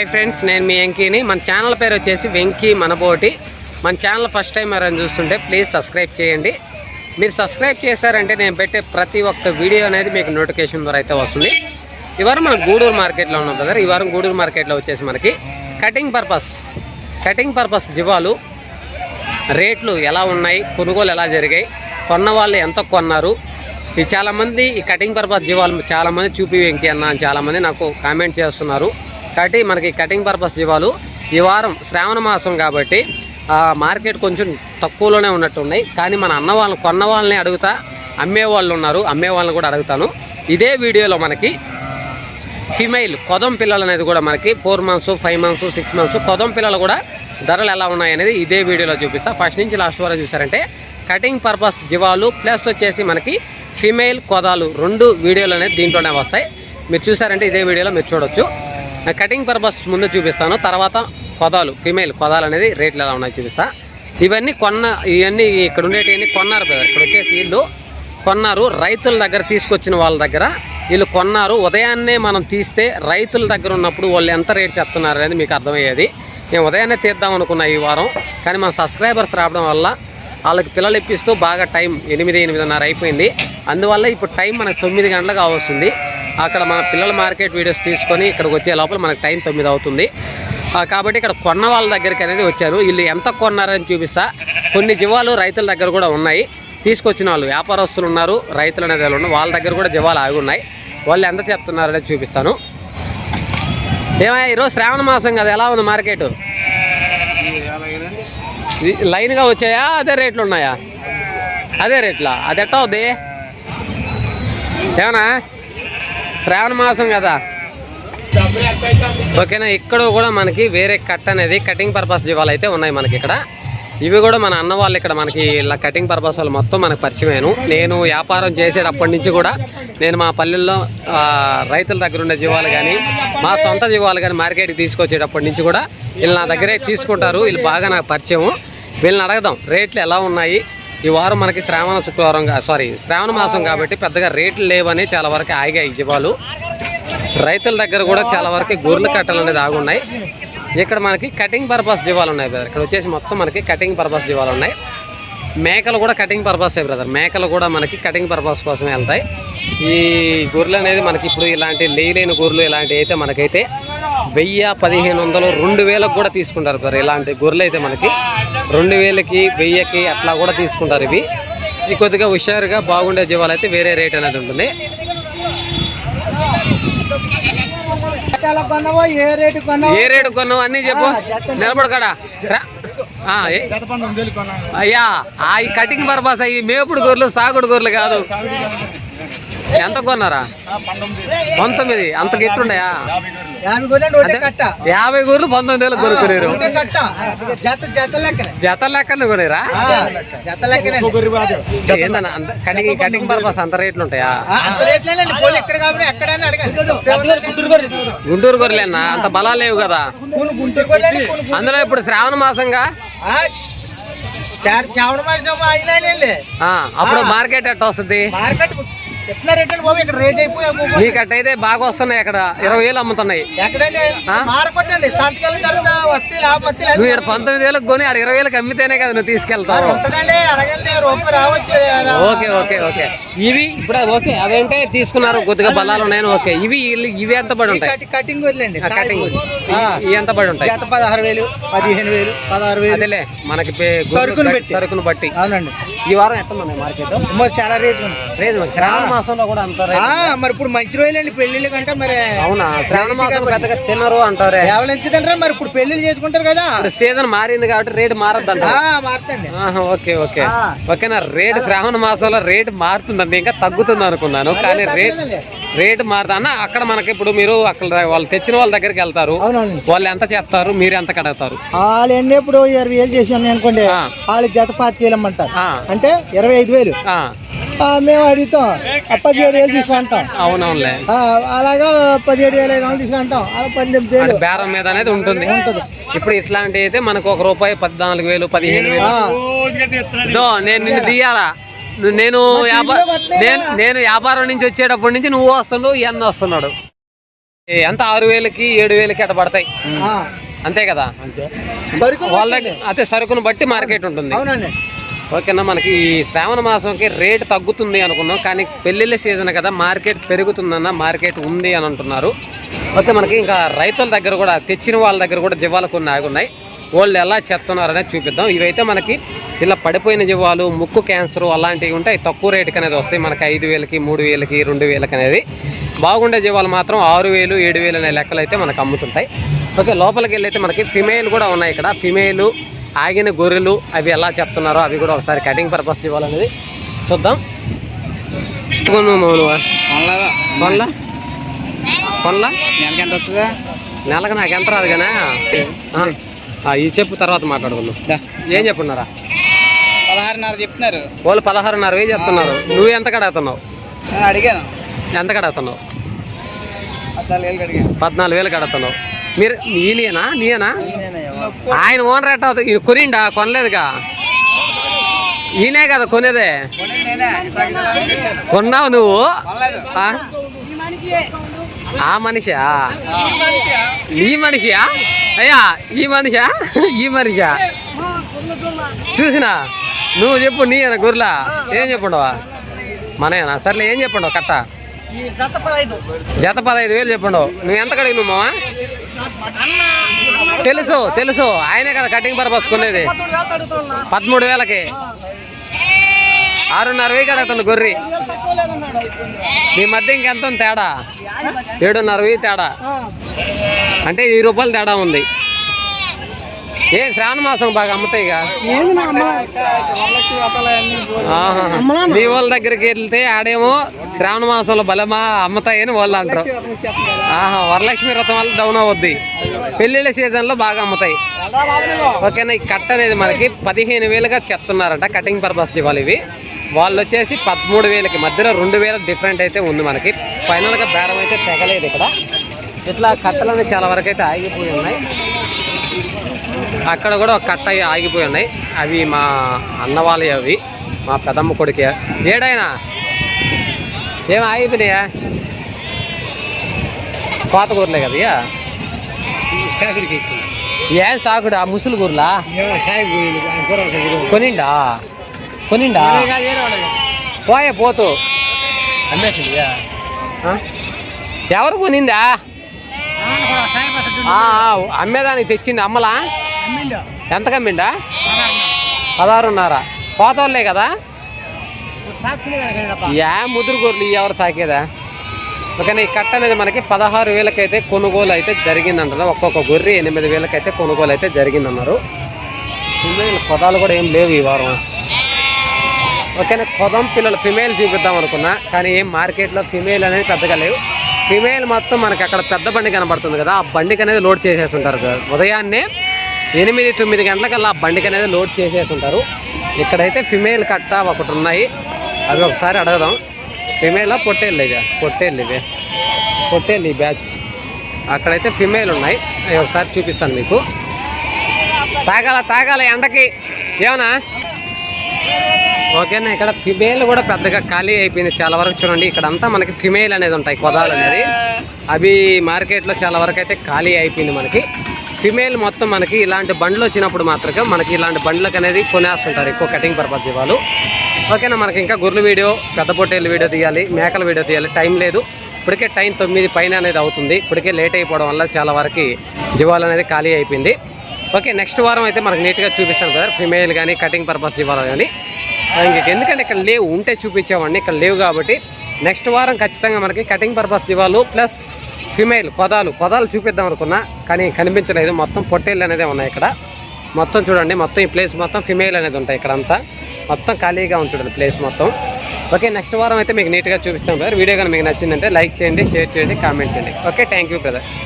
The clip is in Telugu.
హాయ్ ఫ్రెండ్స్ నేను మీ వెంకీని. మన ఛానల్ పేరు వచ్చేసి వెంకీ మనబోటి. మన ఛానల్ ఫస్ట్ టైం ఎవరైనా చూస్తుంటే ప్లీజ్ సబ్స్క్రైబ్ చేయండి. మీరు సబ్స్క్రైబ్ చేశారంటే నేను పెట్టే ప్రతి ఒక్క వీడియో అనేది మీకు నోటిఫికేషన్ ద్వారా అయితే వస్తుంది. ఈ వారం మనం గూడూరు మార్కెట్లో ఉన్నాం బ్రదర్. ఈ వారం గూడూరు మార్కెట్లో వచ్చేసి మనకి కటింగ్ పర్పస్ కటింగ్ పర్పస్ జీవాలు రేట్లు ఎలా ఉన్నాయి కొనుగోలు ఎలా జరిగాయి కొన్న వాళ్ళు ఎంత కొన్నారు. ఇది చాలామంది ఈ కటింగ్ పర్పస్ జీవాలు చాలామంది చూపి వెంకి అన్న చాలామంది నాకు కామెంట్ చేస్తున్నారు. కాబట్టి మనకి కటింగ్ పర్పస్ జీవాలు ఈ వారం శ్రావణ మాసం కాబట్టి మార్కెట్ కొంచెం తక్కువలోనే ఉన్నట్టున్నాయి. కానీ మన అన్న వాళ్ళని కొన్న వాళ్ళని అడుగుతా అమ్మే వాళ్ళు ఉన్నారు అమ్మే వాళ్ళని కూడా అడుగుతాను. ఇదే వీడియోలో మనకి ఫిమేల్ కొదం పిల్లలు అనేది కూడా మనకి four months five months six months కొదం పిల్లలు కూడా ధరలు ఎలా ఉన్నాయి అనేది ఇదే వీడియోలో చూపిస్తా. ఫస్ట్ నుంచి లాస్ట్ వరకు చూసారంటే కటింగ్ పర్పస్ జీవాలు ప్లస్ వచ్చేసి మనకి ఫిమేల్ కొదాలు రెండు వీడియోలు అనేది దీంట్లోనే వస్తాయి. మీరు చూసారంటే ఇదే వీడియోలో మీరు చూడొచ్చు. కటింగ్ పర్పస్ ముందు చూపిస్తాను. తర్వాత కొదాలు ఫిమేల్ కొదాలు అనేది రేట్లు ఎలా ఉన్నాయి చూపిస్తా. ఇవన్నీ కొన్న ఇవన్నీ ఇక్కడ ఉండేటివన్నీ కొన్నారు ఇక్కడ వచ్చేసి వీళ్ళు కొన్నారు. రైతుల దగ్గర తీసుకొచ్చిన వాళ్ళ దగ్గర వీళ్ళు కొన్నారు. ఉదయాన్నే మనం తీస్తే రైతుల దగ్గర ఉన్నప్పుడు వాళ్ళు ఎంత రేట్ చెప్తున్నారు అనేది మీకు అర్థమయ్యేది. నేను ఉదయాన్నే తీద్దాం అనుకున్నా ఈ వారం. కానీ మన సబ్స్క్రైబర్స్ రావడం వల్ల వాళ్ళకి పిల్లలు ఇప్పిస్తూ బాగా టైం ఎనిమిది ఎనిమిదిన్నర అయిపోయింది. అందువల్ల ఇప్పుడు టైం మనకు తొమ్మిది గంటలకు అవస్తుంది అక్కడ మన పిల్లల మార్కెట్ వీడియోస్ తీసుకొని ఇక్కడికి వచ్చే లోపల మనకు టైం తొమ్మిది అవుతుంది. కాబట్టి ఇక్కడ కొన్న వాళ్ళ దగ్గరికి అనేది వచ్చారు వీళ్ళు ఎంత కొన్నారని చూపిస్తా. కొన్ని జీవాలు రైతుల దగ్గర కూడా ఉన్నాయి. తీసుకొచ్చిన వాళ్ళు వ్యాపారస్తులు ఉన్నారు. రైతులు అనేది వాళ్ళు ఉన్నారు. వాళ్ళ దగ్గర కూడా జీవాలు ఆగి ఉన్నాయి. వాళ్ళు ఎంత చెప్తున్నారనేది చూపిస్తాను. ఏమయ్యా ఈరోజు శ్రావణ మాసం కదా. ఎలా ఉంది మార్కెట్? లైన్గా వచ్చాయా? అదే రేట్లు ఉన్నాయా? అదే రేట్లా? అది ఎట్టా అవుద్ది? ఏమన్నా? శ్రావణ మాసం కదా. ఓకేనా ఇక్కడ కూడా మనకి వేరే కట్ అనేది కటింగ్ పర్పస్ జీవాలు అయితే ఉన్నాయి మనకి ఇక్కడ. ఇవి కూడా మన అన్న వాళ్ళు ఇక్కడ మనకి ఇలా కటింగ్ పర్పస్ వాళ్ళు మొత్తం మనకు పరిచయమేను. నేను వ్యాపారం చేసేటప్పటి నుంచి కూడా నేను మా పల్లెల్లో రైతుల దగ్గర ఉండే జీవాలు కానీ మా సొంత జీవాలు కానీ మార్కెట్కి తీసుకొచ్చేటప్పటి నుంచి కూడా వీళ్ళు నా దగ్గరే తీసుకుంటారు. వీళ్ళు బాగా నాకు పరిచయం వీళ్ళని అడగదాం రేట్లు ఎలా ఉన్నాయి? ఈ వారం మనకి శ్రావణ శుక్రవారం సారీ శ్రావణ మాసం కాబట్టి పెద్దగా రేట్లు లేవని చాలా వరకు ఆగాయి జీవాలు. రైతుల దగ్గర కూడా చాలా వరకు గొర్రెల కట్టలు అనేది ఆగున్నాయి. ఇక్కడ మనకి కటింగ్ పర్పస్ జీవాలు ఉన్నాయి బ్రదర్ ఇక్కడ వచ్చేసి మొత్తం మనకి కటింగ్ పర్పస్ జీవాలు ఉన్నాయి. మేకలు కూడా కటింగ్ పర్పస్ బ్రదర్ మేకలు కూడా మనకి కటింగ్ పర్పస్ కోసమే వెళ్తాయి. ఈ గొర్రెలు అనేది మనకి ఇప్పుడు ఇలాంటి లేని గొర్రెలు ఇలాంటివి అయితే మనకైతే వెయ్యి పదిహేను వందలు రెండు వేలకు కూడా తీసుకుంటారు బ్రదర్ ఇలాంటి గొర్రెలు అయితే మనకి రెండు వేలకి వెయ్యికి అట్లా కూడా తీసుకుంటారు ఇవి. ఇది కొద్దిగా హుషారుగా బాగుండే జీవాలు అయితే వేరే రేట్ అనేది ఉంటుంది. ఏ రేటు కొన్నావో? అన్నీ చెప్పు. నిలబడకాడా? అయ్యా ఆ ఈ కటింగ్ పర్పస్ అయ్యి మేపుడు గొర్రెలు సాగుడు గొర్రెలు కాదు. ఎంత కొన్నారా? పంతొమ్మిది. అంత గిట్టుండయా యాభై గొర్రెలు ఒకటే కట్ట. యాభై గొర్రెలు పంతొమ్మిది వేలు కట్ట. జత జత లెక్కనే జత లెక్కన కొనేరా? అంత కటింగ్ కటింగ్ పర్పస్ అంత రేట్లు ఉంటాయా గుంటూరు గొర్రెలేనా? అంత బలాలు లేవు కదా. అందులో ఇప్పుడు శ్రావణ మాసంగా? అప్పుడు మార్కెట్ ఎట్ట వస్తుంది మార్కెట్ అట్టయితే బాగా వస్తున్నాయి అక్కడ. ఇరవై వేలు అమ్ముతున్నాయి. నువ్వు ఇక్కడ పంతొమ్మిది వేలకు కొని ఆడ ఇరవై వేలకు అమ్మితేనే కదా నువ్వు తీసుకెళ్తావు. Okay okay okay. ఇవి ఇప్పుడు ఓకే అవేంటే తీసుకున్నారు కొద్దిగా బలాలు ఉన్నాయని ఓకే. ఇవి ఇవి ఎంత పడి ఉంటాయి? కటి- కటింగ్ కటింగ్ ఆ. ఇవి ఎంత పడి ఉంటాయి? పదహారు వేలు పదిహేను వేలు పదహారు వేలు. అదేలే మనకి సరుకును బట్టి-. సరుకును బట్టి. అవునండి. ఈ వారం ఎట్లా మార్కెట్? అమ్మో, చాలా రేట్లు ఉంది. శ్రావణ మాసంలో కూడా మరి ఇప్పుడు మంచి రోజులండి పెళ్ళిళ్ళ కంటే మరి అవునా? శ్రావణ మాసం పెద్దగా తినరు అంటారే. ఎవరు ఎంచుదంటారా మరి ఇప్పుడు పెళ్ళిళ్ళు చేసుకుంటారు కదా. సీజన్ మారింది కాబట్టి రేటు మారద్దు ఆ, అంటారు మారుతండి ఆహా, ఓకే ఓకే. ఓకేనా? రేటు శ్రావణ మాసంలో రేటు మారుతుందండి. ఇంకా తగ్గుతుంది అనుకున్నాను. కానీ రేట్. రేటు మారుతా అక్కడ మనకి ఇప్పుడు మీరు అక్కడ వాళ్ళు తెచ్చిన వాళ్ళ దగ్గరికి వెళ్తారు. అవునండి వాళ్ళు ఎంత చెప్తారు మీరు ఎంత కడతారు? వాళ్ళు ఎన్ని ఇప్పుడు ఇరవై వేలు చేసాను అనుకోండి. వాళ్ళు జత పాతికి వెళ్ళమంటారు ఆ, అంటే ఇరవై ఐదు వేలు. మేము అడుగుతాం. పదిహేడు వేలు తీసుకుంటాం. అవునవునులే. అలాగా పదిహేడు వేల ఐదు వందలు తీసుకుంటాం. అలా పద్దెనిమిది వేలు బేరం మీద అనేది ఉంటుంది. ఉంటుంది. ఇప్పుడు ఇట్లాంటి అయితే మనకు ఒక రూపాయి పద్నాలుగు వేలు పదిహేను వేలు. ఇదో నేను నిన్ను తీయాలా? నేను వ్యాపారం నేను నేను వ్యాపారం నుంచి వచ్చేటప్పటి నుంచి నువ్వు వస్తున్నావు ఎన్న వస్తున్నాడు. ఎంత? ఆరు వేలకి ఏడు వేలకి అట్లా పడతాయి. అంతే కదా? సరుకు వాళ్ళ దగ్గర అదే సరుకును బట్టి మార్కెట్ ఉంటుంది. అవునండి. ఓకేనా మనకి ఈ శ్రావణ మాసంకి రేట్ తగ్గుతుంది అనుకున్నాం కానీ పెళ్ళిళ్ళ సీజన్ కదా మార్కెట్ పెరుగుతుందన్న మార్కెట్ ఉంది అని అంటున్నారు. ఓకే మనకి ఇంకా రైతుల దగ్గర కూడా తెచ్చిన వాళ్ళ దగ్గర కూడా జీవాలు కొన్ని ఆగున్నాయి వాళ్ళు ఎలా చెప్తున్నారు అనేది చూపిద్దాం. ఇవైతే మనకి ఇలా పడిపోయిన జీవాలు ముక్కు క్యాన్సర్ అలాంటివి ఉంటాయి తక్కువ రేటుకి అనేది వస్తాయి. మనకి ఐదు వేలకి మూడు వేలకి రెండు వేలకి అనేది. బాగుండే జీవాలు మాత్రం ఆరు వేలు ఏడు వేలు అనే లెక్కలు అయితే మనకు అమ్ముతుంటాయి. ఓకే లోపలికి వెళ్ళి అయితే మనకి ఫిమేల్ కూడా ఉన్నాయి ఇక్కడ. ఫిమేలు ఆగిన గొర్రెలు అవి ఎలా చెప్తున్నారో అవి కూడా ఒకసారి కటింగ్ పర్పస్ ఇవ్వాలనేది చూద్దాం. కొనలా? కొనలా? నెలకి ఎంత వస్తుందా? నెలకు నాకు ఎంత రాదు కానీ ఈ చెప్పు తర్వాత మాట్లాడుకుందాం. ఏం చెప్పున్నారా? పదహారున్నర చెప్తున్నారు. వాళ్ళు పదహారున్నర వేలు చెప్తున్నారు. నువ్వు ఎంత కడుగుతున్నావు? నేను అడిగాను. ఎంత కడుగుతున్నావు? పద్నాలుగు వేలు కడుగుతున్నావు. మీరు ఈయనేనా నీయేనా? ఆయన ఓనర్ రేట్ అవుతుంది కొనిండా? కొనలేదుగా? ఈయనే కదా కొనేదే. కొన్నావు నువ్వు? ఆ? మనిషా? ఈ మనిషియా అయ్యా ఈ మనిషా? ఈ మనిషా? చూసినా? నువ్వు చెప్పు నీ అన్న గుర్లా ఏం చెప్పుండవా? మనయనా? సర్లే ఏం చెప్పుండవు? కట్ట. జత పదహైదు. వేలు చెప్పుండవు నువ్వు ఎంత కడిగి మావా? తెలుసు తెలుసు. ఆయనే కదా కటింగ్ పర్పస్ కొనేది. పదమూడు వేలకి. ఆరున్నర వెయ్యి కడుగుతుంది గొర్రె. మీ మధ్య ఇంకెంత ఉంది తేడా? ఏడున్నర వెయ్యి తేడా? అంటే వెయ్యి రూపాయలు తేడా ఉంది. ఏ శ్రావణ మాసం బాగా అమ్ముతాయిగా. మీ వాళ్ళ దగ్గరికి వెళ్తే ఆడేమో శ్రావణ మాసంలో బలమా అమ్ముతాయని వాళ్ళు అంటారు. ఆహా వరలక్ష్మి వ్రతం వల్ల డౌన్ అవుద్ది. పెళ్ళిళ్ళ సీజన్లో బాగా అమ్ముతాయి. ఓకేనా ఈ కట్ అనేది మనకి పదిహేను వేలుగా చెప్తున్నారంట కటింగ్ పర్పస్ ఇవ్వాలి ఇవి. వాళ్ళు వచ్చేసి పదమూడు వేలకి మధ్యలో రెండు వేల డిఫరెంట్ అయితే ఉంది మనకి. ఫైనల్గా బేరం అయితే తెగలేదు ఇక్కడ. ఇట్లా కట్టలన్నీ చాలా వరకు అయితే ఆగిపోయి ఉన్నాయి. అక్కడ కూడా ఒక కట్ట ఆగిపోయి ఉన్నాయి. అవి మా అన్నవాళ్ళ అవి. మా పెదమ్మ కొడుకే. ఏడైనా? ఏం ఆగిపోయినాయా? కోత కూరలే కదా ఏం సాకుడు? ఆ ముసులు కూరలా? కొనిండా? కొనిండా? పోయే పోతూ. ఆ? ఎవరు కొనిందా? ఆ, అమ్మేదానికి తెచ్చింది అమ్మలా? ఎంత కమ్మిండా? పదహారున్నర. పోతోళ్ళే కదా? యా ముదురు గొర్రెలు ఎవరు సాకేదా? ఓకేనా ఈ కట్ట అనేది మనకి పదహారు వేలకైతే కొనుగోలు అయితే జరిగిందంటారు ఒక్కొక్క గొర్రె ఎనిమిది వేలకైతే కొనుగోలు అయితే జరిగిందన్నారు. ఫిమేల్ పదాలు కూడా ఏం లేవు ఈ వారం. ఓకేనా కొదం పిల్లలు ఫిమేల్ చూపిద్దాం అనుకున్నా కానీ ఏం మార్కెట్లో ఫిమేల్ అనేది పెద్దగా లేవు. ఫిమేల్ మొత్తం మనకి అక్కడ పెద్ద బండి కనబడుతుంది కదా ఆ బండికి అనేది లోడ్ చేసేసి ఉంటారు కదా. ఉదయాన్నే ఎనిమిది తొమ్మిది గంటలకల్లా ఆ బండికి అనేది లోడ్ చేసేసి ఉంటారు ఇక్కడైతే ఫిమేల్ కట్ట ఒకటి ఉన్నాయి. అవి ఒకసారి అడగదాం. ఫిమేలా పొట్టేళ్ళు ఇవి? పొట్టేళ్ళు ఇవి. పొట్టేళ్ళు ఈ బ్యాచ్. అక్కడైతే ఫిమేల్ ఉన్నాయి. అవి ఒకసారి చూపిస్తాను మీకు. తాగాల తాగాల ఎండకి. ఏమన్నా? ఓకేనా ఇక్కడ ఫిమేల్ కూడా పెద్దగా ఖాళీ అయిపోయింది చాలా వరకు చూడండి. ఇక్కడ అంతా మనకి ఫిమేల్ అనేది ఉంటాయి కొదాలు అనేది. అవి మార్కెట్లో చాలా వరకు అయితే ఖాళీ అయిపోయింది మనకి. ఫిమేల్ మొత్తం మనకి ఇలాంటి బండ్లు వచ్చినప్పుడు మాత్రమే మనకి ఇలాంటి బండ్లకు అనేది కొనేస్తుంటారు ఎక్కువ కటింగ్ పర్పస్ ఇవ్వాలి ఓకేనా మనకి ఇంకా గొర్రెల వీడియో పెద్ద పొట్టేళ్ళ వీడియో తీయాలి మేకల వీడియో తీయాలి టైం లేదు. ఇప్పటికే టైం తొమ్మిది పైన అనేది అవుతుంది. ఇప్పటికే లేట్ అయిపోవడం వల్ల చాలా వరకు జీవాలు అనేది ఖాళీ అయిపోయింది. ఓకే నెక్స్ట్ వారం అయితే మనకు నీట్గా చూపిస్తాను కదా ఫిమేల్ కానీ కటింగ్ పర్పస్ జీవాలు కానీ ఇంక ఎందుకంటే ఇక్కడ లేవు ఉంటే చూపించేవాడిని ఇక్కడ లేవు కాబట్టి నెక్స్ట్ వారం ఖచ్చితంగా మనకి కటింగ్ పర్పస్ జీవాలు ప్లస్ ఫిమేల్ పొదాలు పొదాలు చూపిద్దాం అనుకున్నా కానీ కనిపించలేదు. మొత్తం పొట్టేళ్ళు అనేది ఉన్నాయి ఇక్కడ. మొత్తం చూడండి మొత్తం ఈ ప్లేస్ మొత్తం ఫిమేల్ అనేది ఉంటాయి ఇక్కడ అంతా మొత్తం ఖాళీగా ఉంటుంది ప్లేస్ మొత్తం. ఓకే నెక్స్ట్ వారం అయితే మీకు నీట్గా చూపిస్తాం బ్రదర్ వీడియో కానీ మీకు నచ్చిందంటే లైక్ చేయండి షేర్ చేయండి కామెంట్ చేయండి. Okay thank you brother